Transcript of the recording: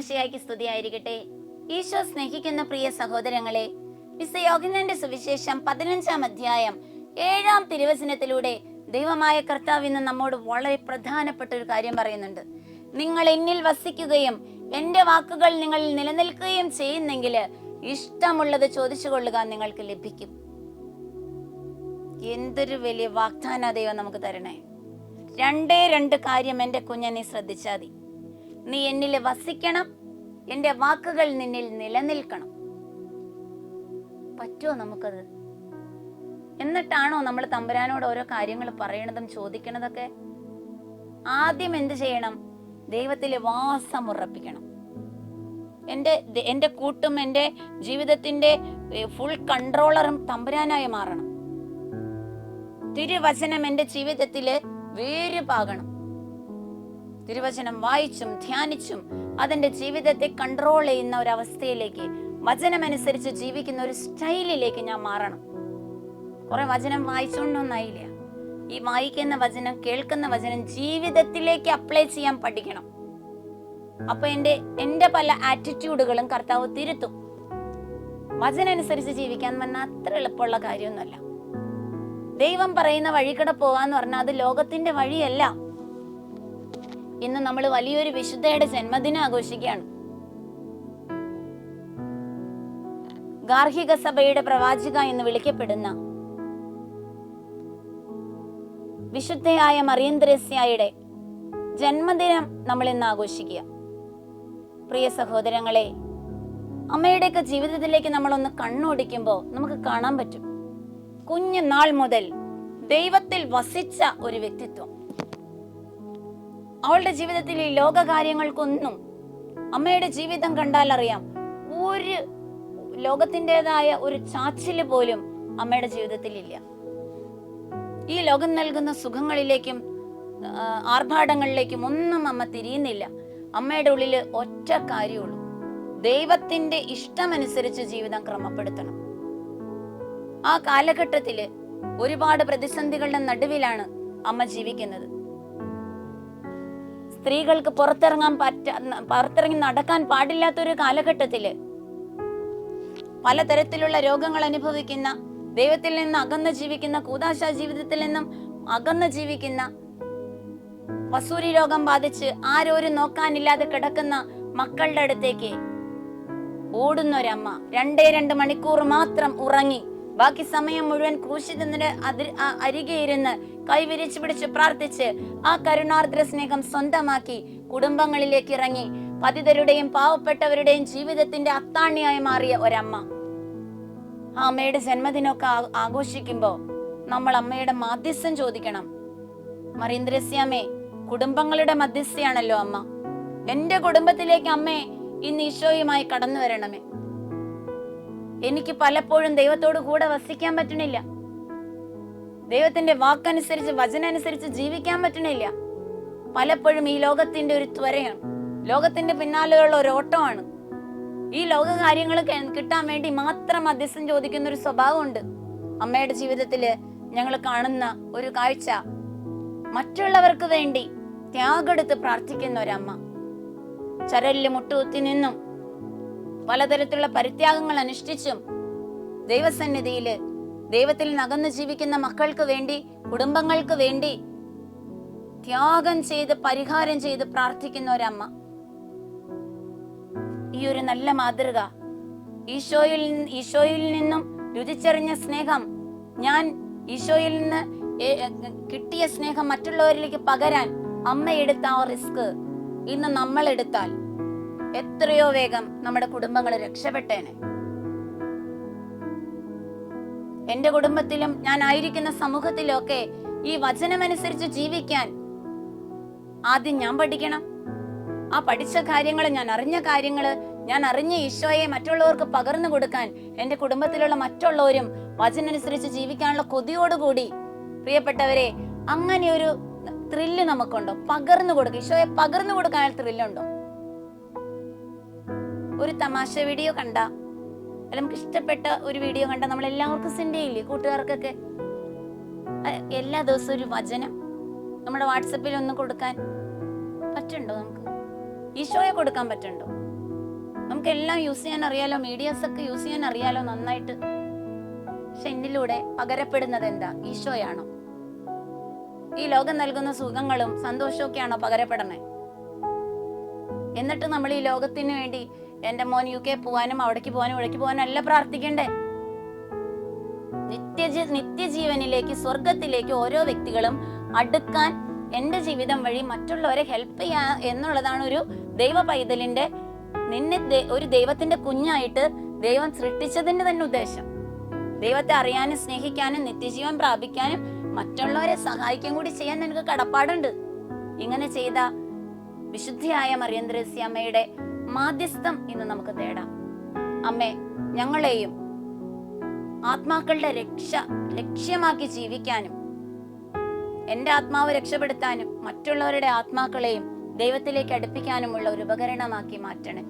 ഈശോമിശിയായിക്ക് സ്തുതിയായിരിക്കട്ടെ. ഈശോ സ്നേഹിക്കുന്ന പ്രിയ സഹോദരങ്ങളെ വിശ യോഹന്നാന്റെ സുവിശേഷം പതിനഞ്ചാം അധ്യായം ഏഴാം തിരുവചനത്തിലൂടെ ദൈവമായ കർത്താവ് ഇന്ന് നമ്മോട് വളരെ പ്രധാനപ്പെട്ട ഒരു കാര്യം പറയുന്നുണ്ട്. നിങ്ങൾ എന്നിൽ വസിക്കുകയും എന്റെ വാക്കുകൾ നിങ്ങളിൽ നിലനിൽക്കുകയും ചെയ്യുന്നെങ്കിൽ ഇഷ്ടമുള്ളത് ചോദിച്ചു കൊള്ളുക നിങ്ങൾക്ക് ലഭിക്കും. എന്തൊരു വലിയ വാഗ്ദാന ദൈവം നമുക്ക് തരണേ. രണ്ടേ രണ്ട് കാര്യം എന്റെ കുഞ്ഞനെ ശ്രദ്ധിച്ചാതി മതി. നീ എന്നിൽ വസിക്കണം. എന്റെ വാക്കുകൾ നിന്നിൽ നിലനിൽക്കണം. പറ്റുമോ നമുക്കത്? എന്നിട്ടാണോ നമ്മൾ തമ്പുരാനോട് ഓരോ കാര്യങ്ങൾ പറയണതും ചോദിക്കണതൊക്കെ? ആദ്യം എന്ത് ചെയ്യണം? ദൈവത്തിലെ വാസം ഉറപ്പിക്കണം. എന്റെ എന്റെ കൂട്ടും എന്റെ ജീവിതത്തിന്റെ ഫുൾ കൺട്രോളറും തമ്പുരാനായി മാറണം. തിരുവചനം എന്റെ ജീവിതത്തിൽ വേര് പാകണം തിരുവചനം വായിച്ചും ധ്യാനിച്ചും അതിന്റെ ജീവിതത്തെ കൺട്രോൾ ചെയ്യുന്ന ഒരു അവസ്ഥയിലേക്ക് വചനമനുസരിച്ച് ജീവിക്കുന്ന ഒരു സ്റ്റൈലിലേക്ക് ഞാൻ മാറണം. കുറെ വചനം വായിച്ചുകൊണ്ടൊന്നായില്ല ഈ വായിക്കുന്ന വചനം കേൾക്കുന്ന വചനം ജീവിതത്തിലേക്ക് അപ്ലൈ ചെയ്യാൻ പഠിക്കണം. അപ്പൊ എന്റെ എന്റെ പല ആറ്റിറ്റ്യൂഡുകളും കർത്താവ് തിരുത്തും. വചനനുസരിച്ച് ജീവിക്കാൻ പറഞ്ഞാൽ അത്ര എളുപ്പമുള്ള കാര്യമൊന്നുമല്ല. ദൈവം പറയുന്ന വഴിക്കടെ പോകാന്ന് പറഞ്ഞാൽ അത് ലോകത്തിന്റെ വഴിയല്ല. ഇന്ന് നമ്മൾ വലിയൊരു വിശുദ്ധയുടെ ജന്മദിനം ആഘോഷിക്കുകയാണ്. ഗാർഹിക സഭയുടെ പ്രവാചിക എന്ന് വിളിക്കപ്പെടുന്ന വിശുദ്ധയായ മറിയന്ദ്രസ്യായുടെ ജന്മദിനം നമ്മൾ ഇന്ന് ആഘോഷിക്കുക. പ്രിയ സഹോദരങ്ങളെ അമ്മയുടെയൊക്കെ ജീവിതത്തിലേക്ക് നമ്മളൊന്ന് കണ്ണോടിക്കുമ്പോൾ നമുക്ക് കാണാൻ പറ്റും. കുഞ്ഞു നാൾ മുതൽ ദൈവത്തിൽ വസിച്ച ഒരു വ്യക്തിത്വം. അവളുടെ ജീവിതത്തിൽ ഈ ലോക കാര്യങ്ങൾക്കൊന്നും അമ്മയുടെ ജീവിതം കണ്ടാൽ അറിയാം ഒരു ലോകത്തിന്റെതായ ഒരു ചാച്ചിൽ പോലും അമ്മയുടെ ജീവിതത്തിൽ ഇല്ല. ഈ ലോകം നൽകുന്ന സുഖങ്ങളിലേക്കും ആർഭാടങ്ങളിലേക്കും ഒന്നും അമ്മ തിരിയുന്നില്ല. അമ്മയുടെ ഉള്ളിൽ ഒറ്റ കാര്യമുള്ളൂ. ദൈവത്തിന്റെ ഇഷ്ടമനുസരിച്ച് ജീവിതം ക്രമപ്പെടുത്തണം. ആ കാലഘട്ടത്തിൽ ഒരുപാട് പ്രതിസന്ധികളുടെ നടുവിലാണ് അമ്മ ജീവിക്കുന്നത്. സ്ത്രീകൾക്ക് പുറത്തിറങ്ങാൻ പറ്റ പുറത്തിറങ്ങി നടക്കാൻ പാടില്ലാത്തൊരു കാലഘട്ടത്തിൽ പലതരത്തിലുള്ള രോഗങ്ങൾ അനുഭവിക്കുന്ന ദൈവത്തിൽ നിന്ന് അകന്ന് ജീവിക്കുന്ന കൂതാശ ജീവിതത്തിൽ നിന്നും അകന്ന് ജീവിക്കുന്ന വസൂരി രോഗം ബാധിച്ച് ആരോരും നോക്കാനില്ലാതെ കിടക്കുന്ന മക്കളുടെ അടുത്തേക്ക് ഓടുന്നൊരമ്മ. രണ്ടേ രണ്ട് മണിക്കൂർ മാത്രം ഉറങ്ങി ബാക്കി സമയം മുഴുവൻ ക്രൂശിതന്റെ അതിൽ അരികെ ഇരുന്ന് കൈവിരിച്ചു പിടിച്ച് പ്രാർത്ഥിച്ച് ആ കരുണാർദ്ര സ്നേഹം സ്വന്തമാക്കി കുടുംബങ്ങളിലേക്ക് ഇറങ്ങി പതിതരുടെയും പാവപ്പെട്ടവരുടെയും ജീവിതത്തിന്റെ അത്താണിയായി മാറിയ ഒരമ്മ. ആ അമ്മയുടെ ജന്മദിനമൊക്കെ ആഘോഷിക്കുമ്പോൾ ആഘോഷിക്കുമ്പോ നമ്മൾ അമ്മയുടെ മധ്യസ്ഥം ചോദിക്കണം. മറീന്ദ്രസ്യാമേ കുടുംബങ്ങളുടെ മധ്യസ്ഥയാണല്ലോ അമ്മ. എന്റെ കുടുംബത്തിലേക്ക് അമ്മേ ഇന്ന് ഈശോയുമായി കടന്നു വരണമേ. എനിക്ക് പലപ്പോഴും ദൈവത്തോട് കൂടെ വസിക്കാൻ പറ്റണില്ല. ദൈവത്തിന്റെ വാക്കനുസരിച്ച് വചനനുസരിച്ച് ജീവിക്കാൻ പറ്റണില്ല. പലപ്പോഴും ഈ ലോകത്തിന്റെ ഒരു ത്വരയാണ്. ലോകത്തിന്റെ പിന്നാലെയുള്ള ഒരു ഓട്ടമാണ്. ഈ ലോക കാര്യങ്ങൾ കിട്ടാൻ വേണ്ടി മാത്രം മധ്യസ്ഥം ചോദിക്കുന്ന ഒരു സ്വഭാവമുണ്ട്. അമ്മയുടെ ജീവിതത്തിൽ ഞങ്ങൾ കാണുന്ന ഒരു കാഴ്ച. മറ്റുള്ളവർക്ക് വേണ്ടി ത്യാഗെടുത്ത് പ്രാർത്ഥിക്കുന്ന ഒരമ്മ. ചരലിൽ മുട്ടുകുത്തി നിന്നും പലതരത്തിലുള്ള പരിത്യാഗങ്ങൾ അനുഷ്ഠിച്ചും ദൈവസന്നിധിയിൽ ദൈവത്തിൽ നകന്നു ജീവിക്കുന്ന മക്കൾക്ക് വേണ്ടി കുടുംബങ്ങൾക്ക് വേണ്ടി ത്യാഗം ചെയ്ത് പരിഹാരം ചെയ്ത് പ്രാർത്ഥിക്കുന്ന ഒരമ്മ. ഈ ഒരു നല്ല മാതൃക ഈശോയിൽ ഈശോയിൽ നിന്നും രുചിച്ചറിഞ്ഞ സ്നേഹം ഞാൻ ഈശോയിൽ നിന്ന് കിട്ടിയ സ്നേഹം മറ്റുള്ളവരിലേക്ക് പകരാൻ അമ്മ എടുത്ത ആ റിസ്ക് ഇന്ന് നമ്മൾ എടുത്താൽ എത്രയോ വേഗം നമ്മുടെ കുടുംബങ്ങൾ രക്ഷപ്പെട്ടേനെ. എന്റെ കുടുംബത്തിലും ഞാൻ ആയിരിക്കുന്ന സമൂഹത്തിലും ഒക്കെ ഈ വചനമനുസരിച്ച് ജീവിക്കാൻ ആദ്യം ഞാൻ പഠിക്കണം. ആ പഠിച്ച കാര്യങ്ങൾ ഞാൻ അറിഞ്ഞ കാര്യങ്ങൾ ഞാൻ അറിഞ്ഞ ഈശോയെ മറ്റുള്ളവർക്ക് പകർന്നു കൊടുക്കാൻ എന്റെ കുടുംബത്തിലുള്ള മറ്റുള്ളവരും വചനനുസരിച്ച് ജീവിക്കാനുള്ള കൊതിയോടുകൂടി പ്രിയപ്പെട്ടവരെ അങ്ങനെ ഒരു ത്രില്ല് നമുക്കുണ്ടോ? പകർന്നു കൊടുക്കുക ഈശോയെ പകർന്നു കൊടുക്കാൻ ത്രില്ലുണ്ടോ ഒരു തമാശ വീഡിയോ കണ്ട? അല്ല നമുക്ക് ഇഷ്ടപ്പെട്ട ഒരു വീഡിയോ കണ്ട നമ്മൾ എല്ലാവർക്കും സെൻഡ് ചെയ്യില്ലേ കൂട്ടുകാർക്കൊക്കെ എല്ലാ ദിവസവും ഒരു വചനം നമ്മുടെ വാട്സപ്പിൽ ഒന്ന് കൊടുക്കാൻ പറ്റുണ്ടോ നമുക്ക്? ഈശോയെ കൊടുക്കാൻ പറ്റുണ്ടോ? നമുക്കെല്ലാം യൂസ് ചെയ്യാൻ അറിയാലോ മീഡിയാസ് ഒക്കെ യൂസ് ചെയ്യാൻ അറിയാലോ നന്നായിട്ട്. പക്ഷെ എന്നിലൂടെ പകരപ്പെടുന്നത് എന്താ? ഈശോയാണോ? ഈ ലോകം നൽകുന്ന സുഖങ്ങളും സന്തോഷവും ഒക്കെയാണോ പകരപ്പെടണേ? എന്നിട്ട് നമ്മൾ ഈ ലോകത്തിന് വേണ്ടി എന്റെ മോൻ യു കെ പോവാനും അവിടേക്ക് പോവാനും ഇവിടേക്ക് പോവാനും അല്ല പ്രാർത്ഥിക്കണ്ടേ? നിത്യജ നിത്യജീവനിലേക്ക് സ്വർഗത്തിലേക്ക് ഓരോ വ്യക്തികളും അടുക്കാൻ എന്റെ ജീവിതം വഴി മറ്റുള്ളവരെ ഹെൽപ്പ് ചെയ്യാ എന്നുള്ളതാണ് ഒരു ദൈവ പൈതലിന്റെ നിന്നെ ഒരു ദൈവത്തിന്റെ കുഞ്ഞായിട്ട് ദൈവം സൃഷ്ടിച്ചതിന്റെ തന്നെ ഉദ്ദേശം. ദൈവത്തെ അറിയാനും സ്നേഹിക്കാനും നിത്യജീവൻ പ്രാപിക്കാനും മറ്റുള്ളവരെ സഹായിക്കാൻ കൂടി ചെയ്യാൻ നിനക്ക് കടപ്പാടുണ്ട്. ഇങ്ങനെ ചെയ്ത വിശുദ്ധിയായ മറിയന്ത്രേസി അമ്മയുടെ മാധ്യസ്ഥം ഇന്ന് നമുക്ക് തേടാം. അമ്മേ ഞങ്ങളെയും ആത്മാക്കളുടെ രക്ഷ ലക്ഷ്യമാക്കി ജീവിക്കാനും എന്റെ ആത്മാവ് രക്ഷപ്പെടുത്താനും മറ്റുള്ളവരുടെ ആത്മാക്കളെയും ദൈവത്തിലേക്ക് അടുപ്പിക്കാനുമുള്ള ഒരു ഉപകരണമാക്കി മാറ്റണേ.